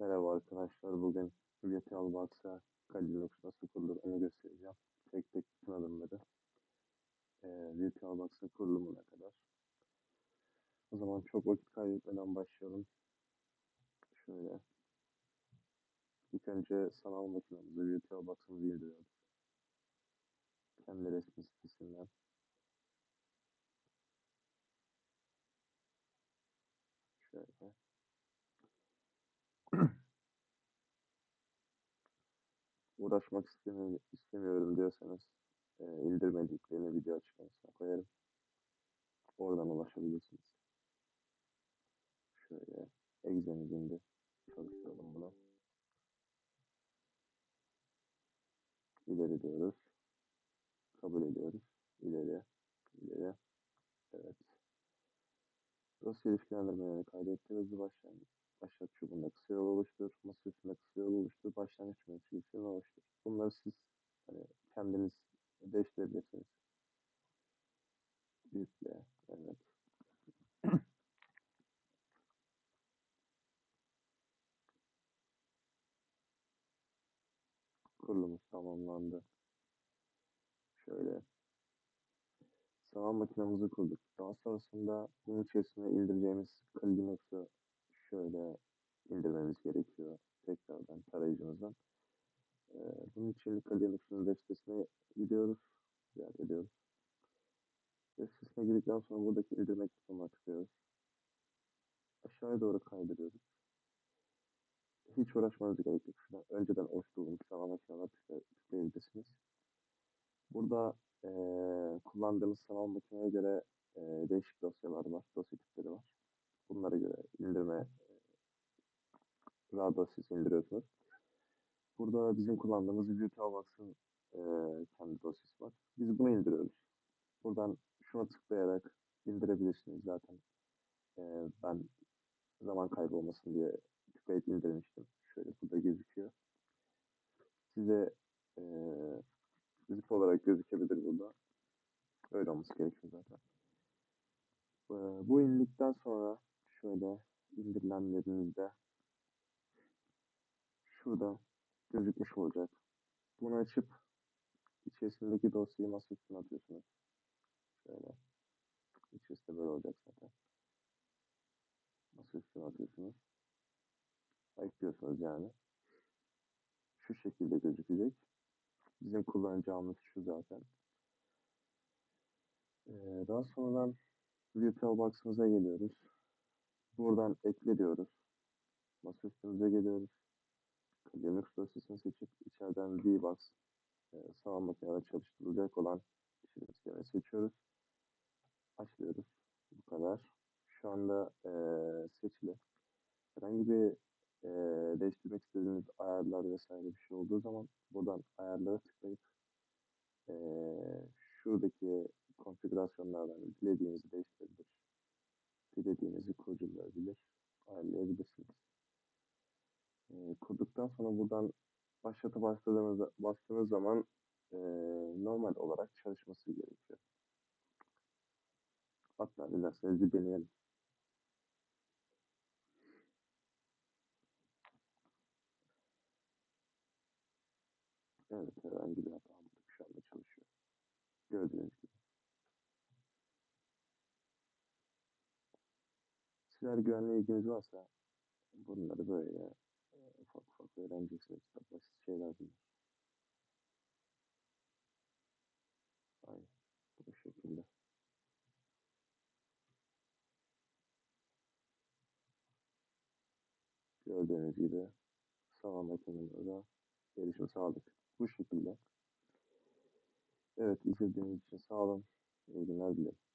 Merhaba arkadaşlar. Bugün Virtual Box'a Kali Linux nasıl kurulur onu göstereceğim. Tek tek bütün adımları. Ee, Virtual Box'ın kurulumuna kadar. O zaman çok vakit kaybetmeden başlayalım. Şöyle. İlk önce sanal makinemizi Virtual Box'ımızı indiriyoruz. Kendi resmi sitesinden. Şöyle. Uğraşmak istemi istemiyorum diyorsanız e, indirme linklerini video açıklamasına koyarım. Oradan ulaşabilirsiniz. Şöyle Exe'nin çalıştıralım bunu. İleri diyoruz. Kabul ediyoruz. İleri. İleri. Evet. Dosya ilişkilendirmelerini kaydetti. Hızlı başlangıç. Başlat çubuğunda kısa yol oluştur. Masa üstünde kısa yol oluştur. Başlangıç menüsü oluştur. Bunları siz hani kendiniz değiştirebilirsiniz. Yükle. Evet. Kurulumuz tamamlandı. Şöyle. Sanal makinamızı kurduk. Daha sonrasında bunun içerisine indireceğimiz Linux'u şöyle indirmemiz gerekiyor. Tekrardan tarayıcımızdan. Ee, bunun için Linux'un web sitesine gidiyoruz. Ziyaret ediyoruz. Web sitesine girdikten sonra buradaki indirme butonuna tıklıyoruz. Aşağıya doğru kaydırıyoruz. Hiç uğraşmanız gerek yok. Şuradan önceden oluşturulmuş sanal makineler tıklayabilirsiniz. Burada e, kullandığımız sanal makineye göre e, değişik dosyalar var, dosya tipleri var. Bunlara göre indirme RAW dosyası indiriyorsunuz. Burada bizim kullandığımız VirtualBox'ın e, kendi dosyası var. Biz bunu indiriyoruz. Buradan şuna tıklayarak indirebilirsiniz zaten. E, ben zaman kaybı olmasın diye tıklayıp indirmiştim. Şöyle burada gözüküyor. Size e, zip olarak gözükebilir burada. Öyle olması gerekiyor zaten. E, bu indikten sonra şöyle indirilenlerinizde şurada gözükmüş olacak. Bunu açıp içerisindeki dosyayı masa atıyorsunuz. Şöyle. İçerisinde böyle olacak zaten. Masa atıyorsunuz. Ekliyorsunuz yani. Şu şekilde gözükecek. Bizim kullanacağımız şu zaten. Ee, daha sonradan VirtualBox'ımıza geliyoruz. Buradan ekle diyoruz. Masa geliyoruz. Linux dosyasını seçip içeriden VBox e, sanal makinede çalıştırılacak olan işlemi seçiyoruz. Açıyoruz. Bu kadar. Şu anda e, seçili. Herhangi bir e, değiştirmek istediğiniz ayarlar vesaire bir şey olduğu zaman buradan ayarlara tıklayıp e, şuradaki konfigürasyonlardan dilediğinizi değiştirebilir. Dilediğinizi kurcalayabilir, Kurduktan sonra buradan başlata bastırdığınız, bastığınız zaman e, normal olarak çalışması gerekiyor. Hatta dilerseniz bir deneyelim. Evet, herhangi bir hata almadık. Şu anda çalışıyor. Gördüğünüz gibi. Siber güvenliğe ilginiz varsa bunları böyle e, öğreneceksiniz. Çok basit şeyler bunlar. Aynen. Bu şekilde. Gördüğünüz gibi sağ makinemizde gelişim sağladık. Bu şekilde. Evet izlediğiniz için sağ olun. İyi günler dilerim.